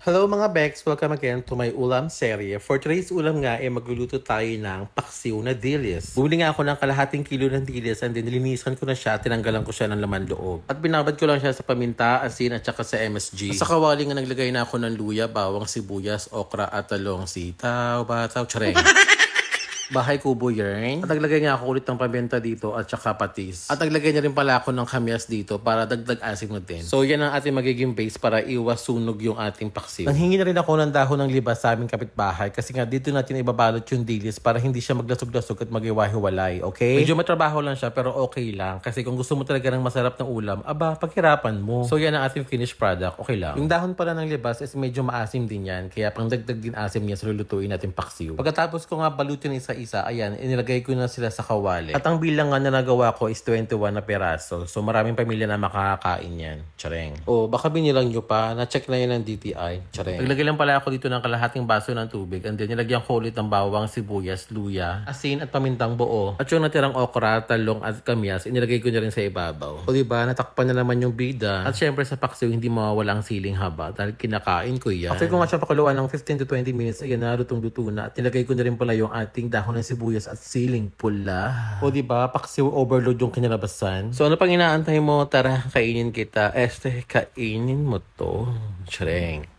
Hello mga Bex! Welcome again to my ulam serye. For today's ulam nga, eh, magluluto tayo ng paksiw na dilis. Bumili nga ako ng kalahating kilo ng dilis and then nilinisan ko na siya, tinanggalan ko siya ng laman loob. At binabad ko lang siya sa paminta, asin at saka sa MSG. Sa kawali nga naglagay na ako ng luya, bawang, sibuyas, okra at talong, sitaw, bataw, tsareng. Bahay Kubo Yarn. At naglagay nga ako ulit ng pabenta dito at saka patis. At naglagay niya rin pala ako ng kamyas dito para dagdag asim na din. So yan ang ating magiging base para iwas sunog yung ating paksiw. Nanghingi na rin ako ng dahon ng libas sa aming kapitbahay kasi nga dito natin ibabalot yung dilis para hindi siya maglasog-lasog at magiwahiwalay. Okay? Medyo matrabaho lang siya pero okay lang kasi kung gusto mo talaga ng masarap na ulam, aba, paghirapan mo. So yan ang ating finished product. Okay lang. Yung dahon pala ng libas is medyo maasim din yan kaya pang dagdag din asim niya sa lulutuin natin paksiw. Pagkatapos ko nga balutin isa-isa, ayan, inilagay ko na sila sa kawali. At ang bilang nga na nagawa ko is 21 na peraso. So maraming pamilya na makakakain yan. Tsareng. O baka binilang nyo pa, na-check na yan ng DTI. Tsareng. Naglagay lang pala ako dito ng kalahating baso ng tubig and then nilagyan ko ulit ng bawang, sibuyas, luya, asin at pamintang buo. At yung natirang okra, talong at kamyas, inilagay ko na rin sa ibabaw. O diba, natakpan na naman yung bida. At syempre sa paksiw, hindi mawawala ang siling haba dahil kinakain ko yan. After ko nga siya pakuluan ng 15 to 20 minutes, ayan na, lutong-luto na. At nilagay ko na rin pala yung ating dahon ng sibuyas at siling pula. O diba, paksiw overload yung kinalabasan. So ano pang inaantay mo? Tara, kainin kita. Este, kainin mo to. Tsareng.